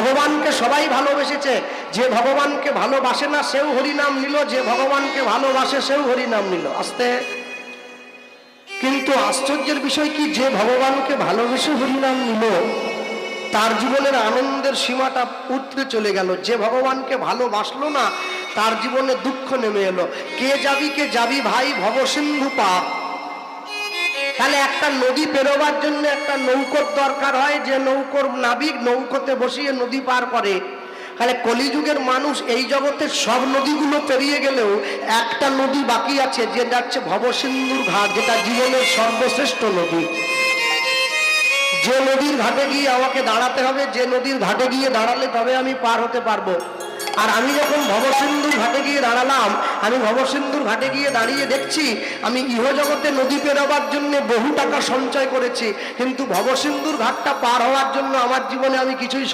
ভগবানকে সবাই ভালোবেসেছে। যে ভগবানকে ভালোবাসে না, সেও হরিনাম নিল। যে ভগবানকে ভালোবাসে, সেও হরিনাম নিল। আস্তে। কিন্তু আশ্চর্যের বিষয় কি, যে ভগবানকে ভালোবেসে হরিনাম নিল, তার জীবনের আনন্দের সীমাটা উতরে চলে গেল। যে ভগবানকে ভালোবাসলো না, তার জীবনে দুঃখ নেমে এলো। কে যাবি কে যাবি ভাই ভবসিন্ধু পাপ। তাহলে একটা নদী পেরোবার জন্য একটা নৌকোর দরকার হয়, যে নৌকোর নাবিক নৌকোতে বসিয়ে নদী পার করে। তাহলে কলিযুগের মানুষ এই জগতের সব নদীগুলো পেরিয়ে গেলেও একটা নদী বাকি আছে যে যাচ্ছে ভবসিন্ধুর ঘাট, যেটা জীবনের সর্বশ্রেষ্ঠ নদী। যে নদীর ঘাটে গিয়ে আমাকে দাঁড়াতে হবে, যে নদীর ঘাটে গিয়ে দাঁড়ালে তবে আমি পার হতে পারব। আর আমি যখন ভবসিন্ধুর দাঁড়ালাম, আমি ভবসিন্ধুর ঘাটে গিয়ে দাঁড়িয়ে দেখছি, আমি ইহজগতে নদী পেরোবার জন্য বহু টাকা সঞ্চয় করেছি, কিন্তু ভবসিন্ধুর ঘাটটা পার হওয়ার জন্য আমার জীবনে আমি কিছুই